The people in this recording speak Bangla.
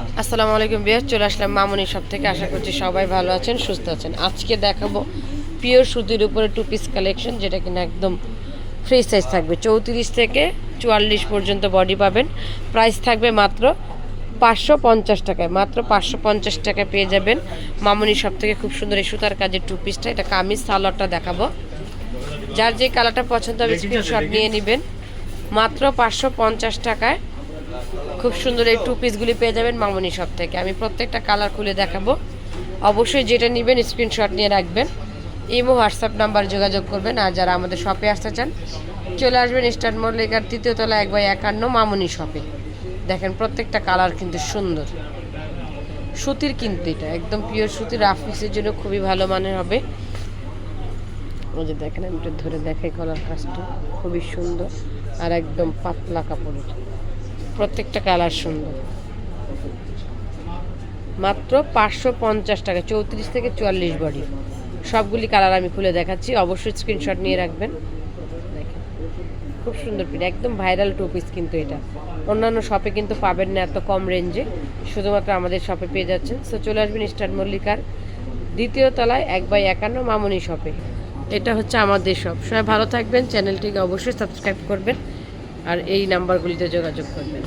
আসসালামু আলাইকুম বিয়ার চলে আসলাম মামনি সব থেকে। আশা করছি সবাই ভালো আছেন সুস্থ আছেন। আজকে দেখাবো পিওর সুতির উপরে টু পিস কালেকশন যেটা কিনা একদম ফ্রি সাইজ থাকবে। চৌত্রিশ থেকে চুয়াল্লিশ পর্যন্ত বডি পাবেন। প্রাইস থাকবে মাত্র পাঁচশো পঞ্চাশ টাকায়। মাত্র পাঁচশো পঞ্চাশ টাকায় পেয়ে যাবেন মামনি সব থেকে। খুব সুন্দর এই সুতার কাজের টু পিসটা এটা কামিজ সালোয়ারটা দেখাবো। যার যে কালারটা পছন্দ হবে স্ক্রিনশট নিয়ে নেবেন। মাত্র পাঁচশো পঞ্চাশ টাকায় খুব সুন্দর এই টু পিসগুলি পেয়ে যাবেন মামনি শপ থেকে। আমি প্রত্যেকটা কালার খুলে দেখাবো। অবশ্যই যেটা নেবেন স্ক্রিনশট নিয়ে রাখবেন। ইমো হোয়াটসঅ্যাপ নাম্বার যোগাযোগ করবেন। আর যারা আমাদের শপে আসতে চান, চলে আসবেন স্টার মল্লিকার তৃতীয় তলা এক বাই একান্ন মামনি শপে দেখেন প্রত্যেকটা কালার কিন্তু সুন্দর। সুতির কিন্তু এটা, একদম পিওর সুতির রাফিক্সের জন্য খুবই ভালো মানের হবে। ওই যে দেখেন, আমি ধরে দেখাই কলার কাজটা খুবই সুন্দর আর একদম পাতলা কাপড়ের। প্রত্যেকটা কালার সুন্দর। মাত্র পাঁচশো পঞ্চাশ টাকা, চৌত্রিশ থেকে চুয়াল্লিশ বডি। সবগুলি কালার আমি খুলে দেখাচ্ছি, অবশ্যই স্ক্রিনশট নিয়ে রাখবেন। খুব সুন্দর পিন একদম ভাইরাল টু পিস কিন্তু এটা। অন্যান্য শপে কিন্তু পাবেন না এত কম রেঞ্জে শুধুমাত্র আমাদের শপে পেয়ে যাচ্ছেন। সো চলে আসবেন স্টার মল্লিকার দ্বিতীয় তলায়, এক বাই একান্ন মামনি শপে এটা হচ্ছে আমাদের শপ সবাই ভালো থাকবেন চ্যানেলটিকে অবশ্যই সাবস্ক্রাইব করবেন। আর এই নাম্বারগুলিতে যোগাযোগ করবেন।